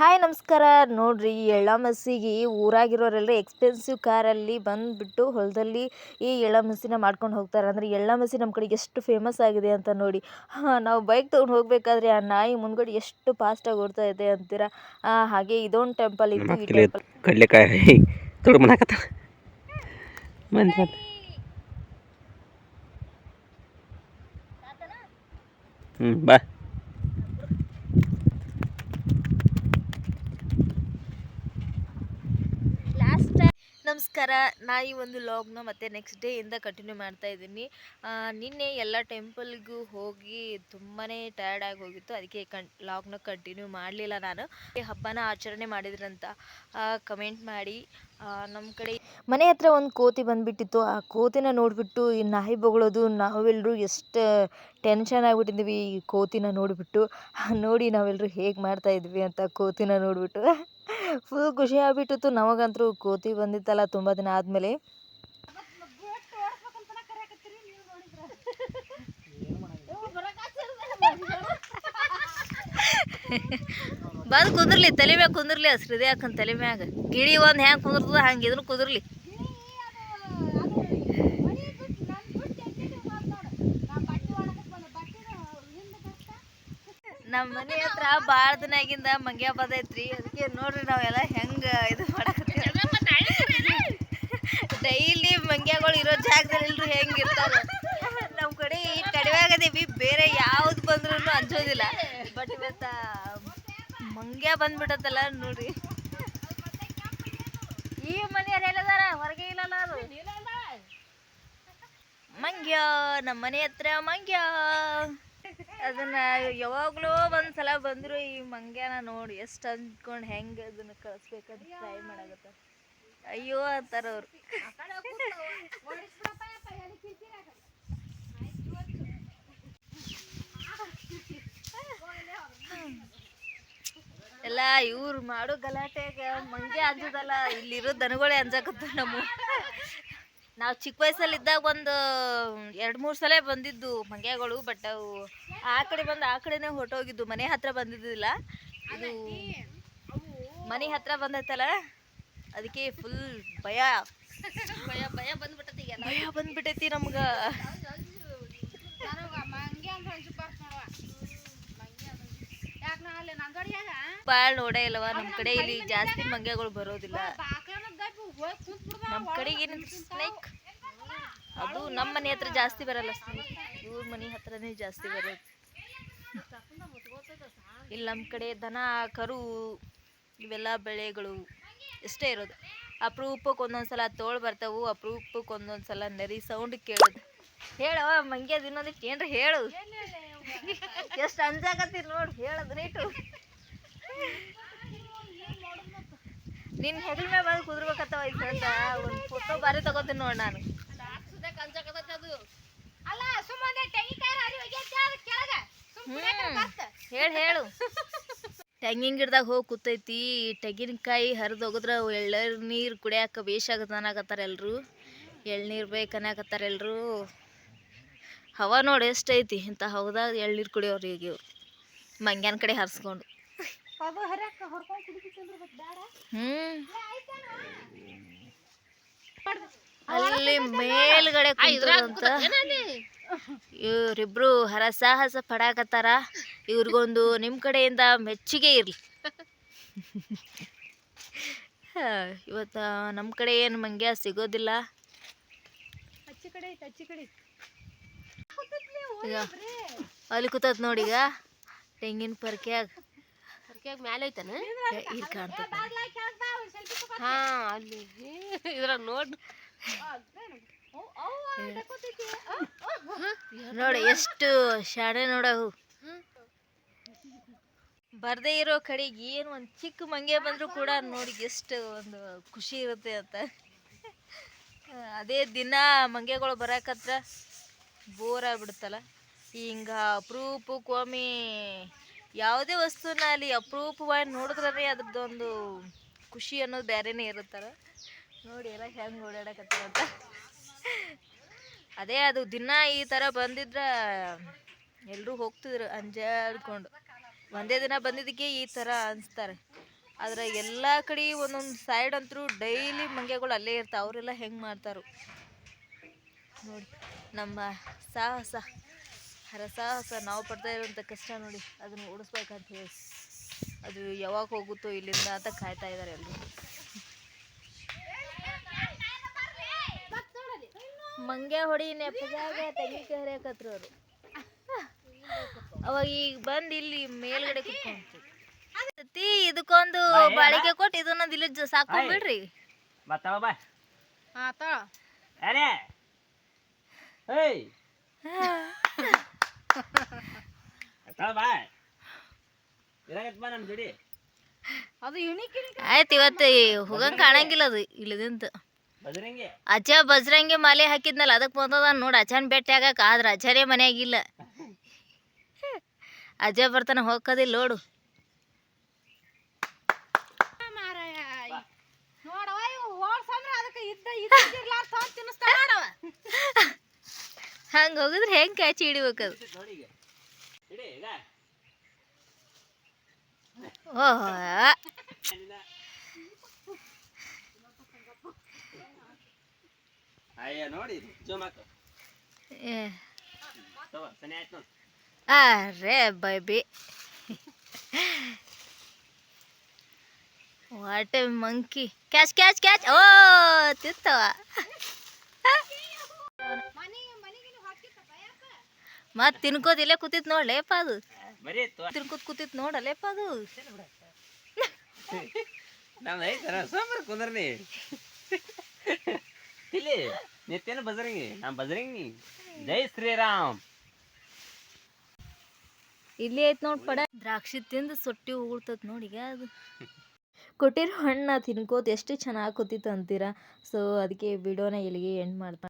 Hi ನಮಸ್ಕಾರ. ನೋಡ್ರಿ ಈ ಎಳ್ಳಮಸಿಗೆ ಊರಾಗಿರೋರೆಲ್ಲ ಎಕ್ಸ್ಪೆನ್ಸಿವ್ ಕಾರಲ್ಲಿ ಬಂದುಬಿಟ್ಟು ಹೊಲದಲ್ಲಿ ಈ ಎಳ್ಳಮಸಿನ ಮಾಡ್ಕೊಂಡು ಹೋಗ್ತಾರೆ. ಅಂದರೆ ಎಳ್ಳಮಸಿ ನಮ್ಮ ಕಡೆಗೆ ಎಷ್ಟು ಫೇಮಸ್ ಆಗಿದೆ ಅಂತ ನೋಡಿ. ಹಾಂ ನಾವು ಬೈಕ್ ತೊಗೊಂಡು ಹೋಗಬೇಕಾದ್ರೆ ಆ ನಾಯಿ ಮುಂದ್ಗಡೆ ಎಷ್ಟು ಫಾಸ್ಟಾಗಿ ಓಡ್ತಾ ಇದೆ ಅಂತೀರಾ? ಹಾಗೆ ಇದೊಂದು ಟೆಂಪಲ್ ಇತ್ತು ಈ ಟೆಂಪಲ್ ಕಡ್ಲೆಕಾಯಿ ಹ್ಞೂ ಬಾ. ನಮಸ್ಕಾರ ನಾ ಈ ಒಂದು ಲಾಗ್ನ ಮತ್ತೆ ನೆಕ್ಸ್ಟ್ ಡೇ ಇಂದ ಕಂಟಿನ್ಯೂ ಮಾಡ್ತಾ ಇದ್ದೀನಿ. ನಿನ್ನೆ ಎಲ್ಲ ಟೆಂಪಲ್ಗೂ ಹೋಗಿ ತುಂಬಾ ಟಯರ್ಡ್ ಆಗಿ ಹೋಗಿತ್ತು. ಅದಕ್ಕೆ ಲಾಗ್ ಲಾಗ್ನ ಕಂಟಿನ್ಯೂ ಮಾಡಲಿಲ್ಲ ನಾನು. ಹಬ್ಬನ ಆಚರಣೆ ಮಾಡಿದ್ರಂತ. ಕಮೆಂಟ್ ಮಾಡಿ. ನಮ್ಮ ಕಡೆ ಮನೆ ಹತ್ರ ಒಂದು ಕೋತಿ ಬಂದ್ಬಿಟ್ಟಿತ್ತು. ಆ ಕೋತಿನ ನೋಡಿಬಿಟ್ಟು ಈ ನಾಯಿ ಬೊಗಳೋದು ನಾವೆಲ್ಲರೂ ಎಷ್ಟು ಟೆನ್ಷನ್ ಆಗಿಬಿಟ್ಟಿದ್ವಿ ಈ ಕೋತಿನ ನೋಡಿಬಿಟ್ಟು. ನೋಡಿ ನಾವೆಲ್ಲರೂ ಹೇಗೆ ಮಾಡ್ತಾ ಇದ್ವಿ ಅಂತ ಕೋತಿನ ನೋಡಿಬಿಟ್ಟು. ಫುಲ್ ಖುಷಿ ಆಗ್ಬಿಟ್ಟಿತ್ತು. ನಮಗಂತೂ ಕೋತಿ ಬಂದಿತ್ತಲ್ಲ ತುಂಬ ದಿನ ಆದಮೇಲೆ. ಬಂದು ಕುಂದ್ರಲಿ, ತಲೆ ಮ್ಯಾಗ ಕುಂದ್ರಲಿ ಹಸ್ರಿದೆ ಹಾಕನ್ ತಲೆ ಮ್ಯಾಗ? ಗಿಳಿ ಒಂದು ಹ್ಯಾಂಗೆ ಕುಂದಿರ್ತದ ಹಂಗೆ ಇದನ್ನು ಕುಂದ್ರಲಿ. ನಮ್ಮ ಮನೆ ಹತ್ರ ಭಾಳ ದಿನಾಗಿಂದ ಮಂಗ್ಯ ಬಂದೈತ್ರಿ, ಅದಕ್ಕೆ ನೋಡ್ರಿ ನಾವೆಲ್ಲ ಹೆಂಗೆ ಇದು ಮಾಡಕತ್ತೀವಿ. ಡೈಲಿ ಮಂಗ್ಯಗಳು ಇರೋ ಜಾಗದಲ್ಲಿ ಎಲ್ರು ಹೆಂಗೆ ಇರ್ತಾರೆ. ನಮ್ಮ ಕಡೆ ಈ ಕಡಿಮೆ ಆಗದೀವಿ, ಬೇರೆ ಯಾವ್ದು ಬಂದ್ರೂ ಅಂಜೋದಿಲ್ಲ. ಬಟ್ ಇವತ್ತ ಮಂಗ್ಯ ಬಂದ್ಬಿಟ್ಟತ್ತಲ್ಲ ನೋಡಿ. ಈ ಮನೆಯವ್ರು ಹೇಳಿದಾರ? ಹೊರಗೆ ಇಲ್ಲಲ್ಲ ಮಂಗ್ಯ ನಮ್ಮ ಮನೆ ಹತ್ರ ಮಂಗ್ಯ. ಅದನ್ನ ಯಾವಾಗಲೂ ಒಂದ್ಸಲ ಬಂದ್ರು ಈ ಮಂಗ್ಯನ ನೋಡಿ, ಎಷ್ಟು ಅಂದ್ಕೊಂಡು ಹೆಂಗೆ ಅದನ್ನ ಕಳಿಸ್ಬೇಕಂತ ಟ್ರೈ ಮಾಡಾಕತ್ತ ಅಯ್ಯೋ ಅಂತಾರ ಅವ್ರು. ಇವ್ರು ಮಾಡೋ ಗಲಾಟೆಗೆ ಮಂಗೆ ಅಂಜದಲ್ಲ ಇಲ್ಲಿರೋ ದನಗಳೇ ಅಂಜಕತ್ತ ನಮ್ಮ ನಾವು ಚಿಕ್ಕ ವಯಸ್ಸಲ್ಲಿ ಇದ್ದಾಗ ಒಂದು ಎರಡು ಮೂರು ಸಲ ಬಂದಿದ್ದು ಮಂಗ್ಯಗಳು ಬಟ್ ಅವು ಆ ಕಡೆ ಬಂದು ಆ ಕಡೆನೇ ಹೊರಟೋಗಿದ್ದು ಮನೆ ಹತ್ರ ಬಂದಿದ್ದಿಲ್ಲ. ಇದು ಮನೆ ಹತ್ರ ಬಂದೈತಲ್ಲ ಅದಕ್ಕೆ ಫುಲ್ ಭಯ. ಭಯ ಭಯ ಬಂದ್ಬಿಟ್ಟತಿ ಭಯ ಬಂದ್ಬಿಟ್ಟೈತಿ ನಮ್ಗೆ. ಭಾಳ ನೋಡೇ ಇಲ್ಲವ ನಮ್ಮ ಕಡೆ ಇಲ್ಲಿ ಜಾಸ್ತಿ ಮಂಗ್ಯಗಳು ಬರೋದಿಲ್ಲ. ನಮ್ಮ ಕಡೆಗೆ ಲೈಕ್ ಸ್ನೇಕ್ ಅದು ನಮ್ಮ ಮನೆ ಹತ್ರ ಜಾಸ್ತಿ ಬರಲ್ಲ ಸ್ನೇಕ್ ಇವ್ರ ಮನೆ ಹತ್ರನೇ ಜಾಸ್ತಿ ಬರೋದು. ಇಲ್ಲಿ ನಮ್ಮ ಕಡೆ ದನ ಕರು ಇವೆಲ್ಲ ಬೆಳೆಗಳು ಇಷ್ಟೇ ಇರೋದು. ಅಪರೂಪಕ್ಕೆ ಒಂದೊಂದ್ಸಲ ತೋಳು ಬರ್ತಾವು ಅಪರೂಪಕ್ಕೆ ಒಂದೊಂದ್ಸಲ ನರಿ ಸೌಂಡ್ ಕೇಳೋದು. ಹೇಳವ ಮಂಗ್ಯ ದಿನೋದಕ್ಕೆ ಏನ್ರ ಹೇಳು. ಎಷ್ಟು ಅಂಜಾಗತ್ತಿ ನೋಡಿ ಹೇಳೋದು ರೇಟು ನಿನ್ನ ಹೆಗಲ ಮೇಲೆ ಬಂದು ಕುದ್ರಬೇಕತ್ತವ ಈ ಅಂತ ಒಂದು ಫೋಟೋ ಬಾರಿ ತಗೋತೀನಿ ನೋಡಿ ನಾನು. ಹೇಳು ಹೇಳು ತೆಂಗಿನ ಗಿಡದಾಗ ಹೋಗಿ ಕೂತೈತಿ ತೆಂಗಿನಕಾಯಿ ಹರಿದು ಹೋಗಿದ್ರ ಎಳ್ಳರ್ ನೀರು ಕುಡಿಯಾಕ ಬೇಷ್ ಆಗತ್ತ ಅನ್ನಕತ್ತಾರ ಎಲ್ರು. ಎಳ್ನೀರು ಬೇಕು ಅನ್ನಕತ್ತಾರ ಎಲ್ರು. ಹವಾ ನೋಡಿ ಎಷ್ಟೈತಿ ಇಂಥ ಹವದಾಗ ಎಳ್ನೀರು ಕುಡಿಯೋರು ಈಗ ಇವ್ರು. ಮಂಗ್ಯಾನ ಕಡೆ ಹರಿಸ್ಕೊಂಡು. ಅಲ್ಲಿ ಮೇಲ್ಗಡೆ ಇವರಿಬ್ರು ಹರಸಾಹಸ ಪಡಾಕತ್ತಾರ. ಇವ್ರಿಗೊಂದು ನಿಮ್ಮ ಕಡೆಯಿಂದ ಮೆಚ್ಚುಗೆ ಇರಲಿ. ಇವತ್ತು ನಮ್ಮ ಕಡೆ ಏನು ಮಂಗ್ಯ ಸಿಗೋದಿಲ್ಲ. ಅಲ್ಲಿ ಕೂತತ್ ನೋಡಿ ಈಗ. ತೆಂಗಿನ ಪರ್ಕ್ಯಾಗ. ಮ್ಯಾಲೆ ಐತನ? ಇಲ್ಲಿ ಹಾ ಅಲ್ಲಿ. ಇದ್ರಾಗ ನೋಡ್. ನೋಡಿ ಎಷ್ಟು ಶಾಣೆ ನೋಡವು ಬರ್ದೇ ಇರೋ ಕಡೆಗೆ ಏನು ಒಂದು ಚಿಕ್ಕ ಮಂಗೆ ಬಂದರೂ ಕೂಡ ನೋಡಿ ಎಷ್ಟು ಒಂದು ಖುಷಿ ಇರುತ್ತೆ ಅಂತ. ಅದೇ ದಿನ ಮಂಗೆಗಳು ಬರಕತ್ರ ಬೋರ್ ಆಗ್ಬಿಡುತ್ತಲ್ಲ. ಹಿಂಗ ಅಪರೂಪಕ್ಕೊಮ್ಮೆ ಯಾವುದೇ ವಸ್ತುನ ಅಲ್ಲಿ ಅಪರೂಪವಾಗಿ ನೋಡಿದ್ರೆ ಅದ್ರದ್ದೊಂದು ಖುಷಿ ಅನ್ನೋದು ಬೇರೆನೇ ಇರುತ್ತಲ್ಲ ನೋಡಿ ಎಲ್ಲ ಹೆಂಗೆ ಓಡಾಡಕತ್ತಾರಂತ ಅದೇ ಅದು ದಿನ ಈ ಥರ ಬಂದಿದ್ರೆ ಎಲ್ಲರೂ ಹೋಗ್ತಿದ್ರು ಅಂಜಾಡ್ಕೊಂಡು. ಒಂದೇ ದಿನ ಬಂದಿದ್ದಕ್ಕೆ ಈ ಥರ ಅನಿಸ್ತಾರೆ. ಆದ್ರೆ ಎಲ್ಲ ಕಡೆ ಒಂದೊಂದು ಸೈಡ್ ಅಂತೂ ಡೈಲಿ ಮಂಗ್ಯಗಳು ಅಲ್ಲೇ ಇರ್ತಾವೆ. ಅವರೆಲ್ಲ ಹೆಂಗೆ ಮಾಡ್ತಾರೋ. ನೋಡಿ, ನಮ್ಮ ಸಾಹಸ. ಹರಸಾಹಸ ನಾವು ಪಡ್ತಾ ಇರುವಂಥ ಕಷ್ಟ ನೋಡಿ ಅದನ್ನು ಓಡಿಸ್ಬೇಕಂತ ಹೇಳಿ. ಅದು ಯಾವಾಗ ಹೋಗುತ್ತೋ ಇಲ್ಲಿಂದ ಅಂತ ಕಾಯ್ತಾ ಇದ್ದಾರೆ ಎಲ್ಲರೂ ಮಂಗ್ಯ ಹೊಡಿ ನೆಪದಾಗ ತೆಗಿಕೆ ಹರಿಯಕತ್ರು ಅವರು. ಅವಾಗ ಈಗ ಬಂದು ಇಲ್ಲಿ ಮೇಲ್ಗಡೆ ಕುತ್ಕೊಂತಿ ಇದಕ್ಕೊಂದು ಬಾಳಿಕೆ ಕೊಟ್ಟು ಇದನ್ನೊಂದು ಇಲ್ಲಿ ಸಾಕೊಂಡ್ಬಿಡ್ರಿ ತಗೋ ಬಾ. ಆತ ಅರೆ ಹೇಯ್ ಆಯ್ತು ಇವತ್ತು ಹೋಗಂಗ್ ಕಾಣಂಗಿಲ್ಲ ಅದು ಇಲ್ಲದಿಂತ. ಅಜ್ಜ ಬಜ್ರಂಗಿ ಮಾಲೆ ಹಾಕಿದ್ನಲ್ಲ ಅದಕ್ಕೆ ಬಂದದ ನೋಡಿ ಅಜ್ಜನ ಭೇಟಿ ಆಗಕ್ಕೆ ಆದ್ರೆ ಅಜ್ಜರೇ ಮನೆಯಾಗಿಲ್ಲ ಅಜ್ಜ ಬರ್ತಾನೆ ಹೋಗೋದಿಲ್ಲ ನೋಡು ಮಾರಾಯ ನೋಡವ ಇವ ಓಡ್ಸಂದ್ರ ಅದಕ್ಕೆ ಇದ್ದ ಇದ್ದಿರ್ಲಾರ ತೊಗೊಂಡ್ ತಿನ್ನಿಸ್ತಾನ ನೋಡವ ಹಂಗೆ ಹೋಗಿದ್ರೆ ಹೆಂಗೆ ಕ್ಯಾಚಿ ಹಿಡಿಬೇಕು ಅದು? ಈಗ ಇಡಿ ಓಹೋ ಅರೆ Bybee what a monkey catch catch catch ಓ ತಿತ್ತವ. ಮತ್ ತಿನ್ಕೋದ್ ಇಲ್ಲೇ ಕೂತಿತ್ ಲೇಪ ಅದು. ತಿನ್ಕೋದ್ ಕೂತಿತ್ ತಿನ್ಕೋತ್ ಕೂತಿತ್ ನೋಡಲೇಪ್ಪ ಅದು ನಮ್ದು ಐತರ ಸೋಮರ್ ಕುಂದ್ರನಿ. ಇಲ್ಲಿ ನಿತ್ಯನ ಬಜರಂಗಿ ಬಜರಂಗಿ. ಜೈ ಶ್ರೀರಾಮ್. ಇಲ್ಲಿ ಐತ್ ನೋಡ್ ಪಡ. ದ್ರಾಕ್ಷಿ ತಿಂದು ಸೊಟ್ಟಿ ಉಗುಳ್ತತ್ ನೋಡಿ ಈಗ ಅದು. ಕೊಟ್ಟಿರೋ ಹಣ್ಣು ತಿನ್ಕೋತ ಎಷ್ಟು ಚೆನ್ನಾಗಿ ಕೂತಿತ್ತು ಅಂತೀರಾ? ಸೊ ಅದಕ್ಕೆ ವಿಡಿಯೋನ ಇಲ್ಲಿಗೆ ಎಂಡ್ ಮಾಡ್ತಾ